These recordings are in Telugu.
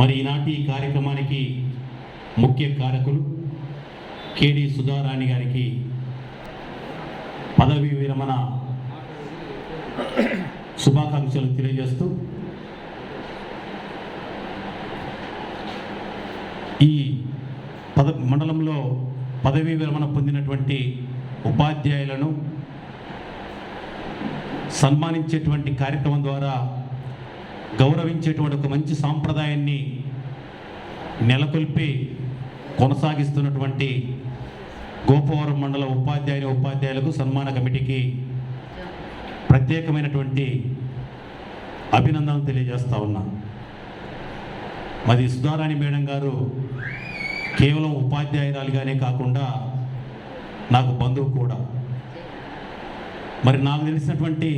మరి ఈనాటి ఈ కార్యక్రమానికి ముఖ్య కారకులు కేడి సుధారాణి గారికి పదవి విరమణ శుభాకాంక్షలు తెలియజేస్తూ ఈ పద మండలంలో పదవీ విరమణ పొందినటువంటి ఉపాధ్యాయులను సన్మానించేటువంటి కార్యక్రమం ద్వారా గౌరవించేటువంటి ఒక మంచి సాంప్రదాయాన్ని నెలకొల్పి కొనసాగిస్తున్నటువంటి గోపవరం మండల ఉపాధ్యాయుని ఉపాధ్యాయులకు సన్మాన కమిటీకి ప్రత్యేకమైనటువంటి అభినందనలు తెలియజేస్తా ఉన్నా. మరి సుధారాణి మేడం గారు కేవలం ఉపాధ్యాయురాలుగానే కాకుండా నాకు బంధువు కూడా. మరి నాకు తెలిసినటువంటి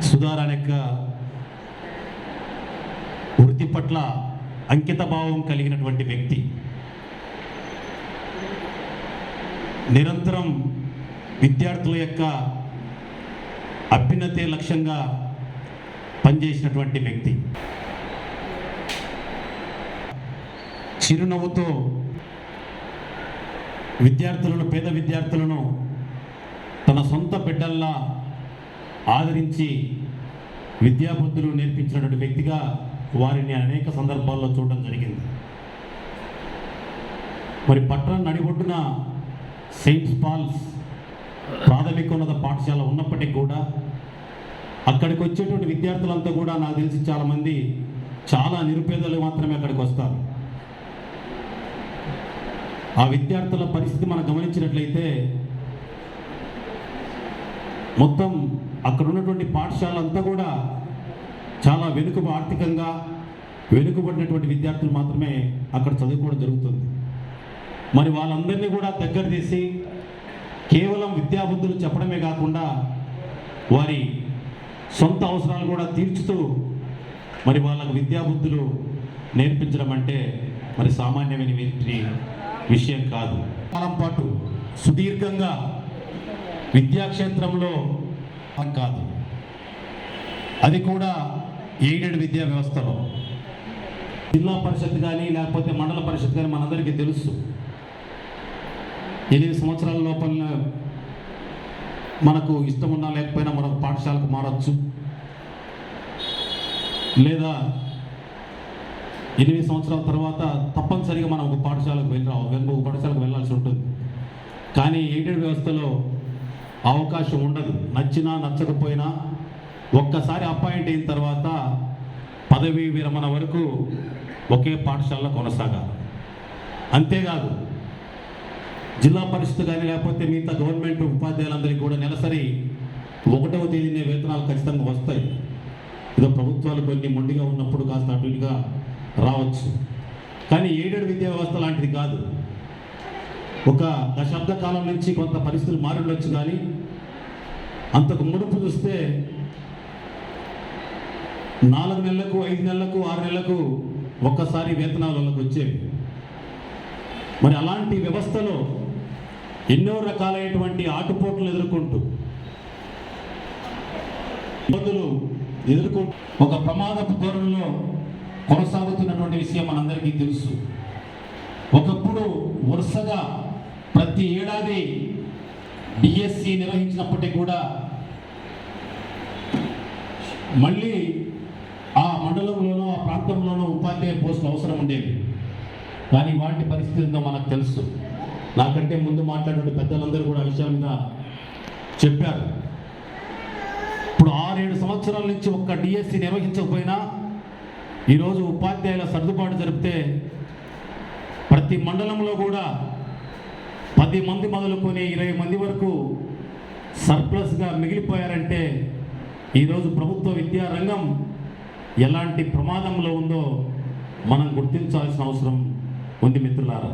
సుధారాణి యొక్క వృత్తి పట్ల అంకిత భావం కలిగినటువంటి వ్యక్తి. నిరంతరం విద్యార్థుల యొక్క అభ్యున్నతే లక్ష్యంగా పనిచేసినటువంటి వ్యక్తి. చిరునవ్వుతో విద్యార్థులను పేద విద్యార్థులను తన సొంత బిడ్డల్లా ఆదరించి విద్యాబుద్ధులు నేర్పించినటువంటి వ్యక్తిగా వారిని అనేక సందర్భాల్లో చూడడం జరిగింది. మరి పట్టణ నడిబొడ్డున సెయింట్స్ పాల్స్ ప్రాథమికోన్నత పాఠశాల ఉన్నప్పటికీ కూడా అక్కడికి వచ్చేటువంటి విద్యార్థులంతా కూడా నాకు తెలిసి చాలామంది చాలా నిరుపేదలు మాత్రమే అక్కడికి వస్తారు. ఆ విద్యార్థుల పరిస్థితి మనం గమనించినట్లయితే మొత్తం అక్కడ ఉన్నటువంటి పాఠశాల అంతా కూడా వెనుక ఆర్థికంగా వెనుకబడినటువంటి విద్యార్థులు మాత్రమే అక్కడ చదువుకోవడం జరుగుతుంది. మరి వాళ్ళందరినీ కూడా దగ్గర తీసి కేవలం విద్యాబుద్ధులు చెప్పడమే కాకుండా వారి సొంత అవసరాలు కూడా తీర్చుతూ మరి వాళ్ళకు విద్యాబుద్ధులు నేర్పించడం అంటే మరి సామాన్యమైన వ్యక్తి విషయం కాదు. కాలం పాటు సుదీర్ఘంగా విద్యాక్షేత్రంలో కాదు. అది కూడా ఎయిడెడ్ విద్యా వ్యవస్థలో జిల్లా పరిషత్ కానీ లేకపోతే మండల పరిషత్ కానీ మనందరికీ తెలుసు. ఎనిమిది సంవత్సరాల లోపల మనకు ఇష్టం ఉన్నా లేకపోయినా మరొక పాఠశాలకు మారచ్చు. లేదా ఎనిమిది సంవత్సరాల తర్వాత తప్పనిసరిగా మనం ఒక పాఠశాలకు వెళ్ళి రావాలి ఒక పాఠశాలకు వెళ్ళాల్సి ఉంటుంది. కానీ ఎయిడెడ్ వ్యవస్థలో అవకాశం ఉండదు. నచ్చినా నచ్చకపోయినా ఒక్కసారి అపాయింట్ అయిన తర్వాత పదవీ విరమణ వరకు ఒకే పాఠశాలలో కొనసాగాలి. అంతేకాదు జిల్లా పరిషత్ కానీ లేకపోతే మిగతా గవర్నమెంట్ ఉపాధ్యాయులందరికీ కూడా నెలసరి ఒకటవ తేదీనే వేతనాలు ఖచ్చితంగా వస్తాయి. ఏదో ప్రభుత్వాలు కొన్ని మొండిగా ఉన్నప్పుడు కాస్త అటు ఇటుగా రావచ్చు. కానీ ఎయిడెడ్ విద్యా వ్యవస్థ లాంటిది కాదు. ఒక దశాబ్ద కాలం నుంచి కొంత పరిస్థితులు మారుండొచ్చు కానీ అంతకు మునుపు చూస్తే నాలుగు నెలలకు ఐదు నెలలకు ఆరు నెలలకు ఒక్కసారి వేతనాలు వాళ్ళకు వచ్చేవి. మరి అలాంటి వ్యవస్థలో ఎన్నో రకాలైనటువంటి ఆటుపోట్లు ఎదుర్కొంటూ ఇబ్బందులు ఎదుర్కొంటూ ఒక ప్రమాదపు ధోరణిలో కొనసాగుతున్నటువంటి విషయం మనందరికీ తెలుసు. ఒకప్పుడు వరుసగా ప్రతి ఏడాది డిఎస్సి నిర్వహించినప్పటికీ కూడా మళ్ళీ మండలంలోనూ ఆ ప్రాంతంలోనూ ఉపాధ్యాయ పోస్టులు అవసరం ఉండేవి. కానీ వాటి పరిస్థితుల్లో మనకు తెలుసు. నాకంటే ముందు మాట్లాడిన పెద్దలందరూ కూడా విషయం మీద చెప్పారు. ఇప్పుడు ఆరేడు సంవత్సరాల నుంచి ఒక్క డిఎస్సి నిర్వహించకపోయినా ఈరోజు ఉపాధ్యాయుల సర్దుబాటు జరిపితే ప్రతి మండలంలో కూడా పది మంది మొదలుకొని ఇరవై మంది వరకు సర్ప్లస్గా మిగిలిపోయారంటే ఈరోజు ప్రభుత్వ విద్యా రంగం ఎలాంటి ప్రమాదంలో ఉందో మనం గుర్తించాల్సిన అవసరం ఉంది మిత్రులారా.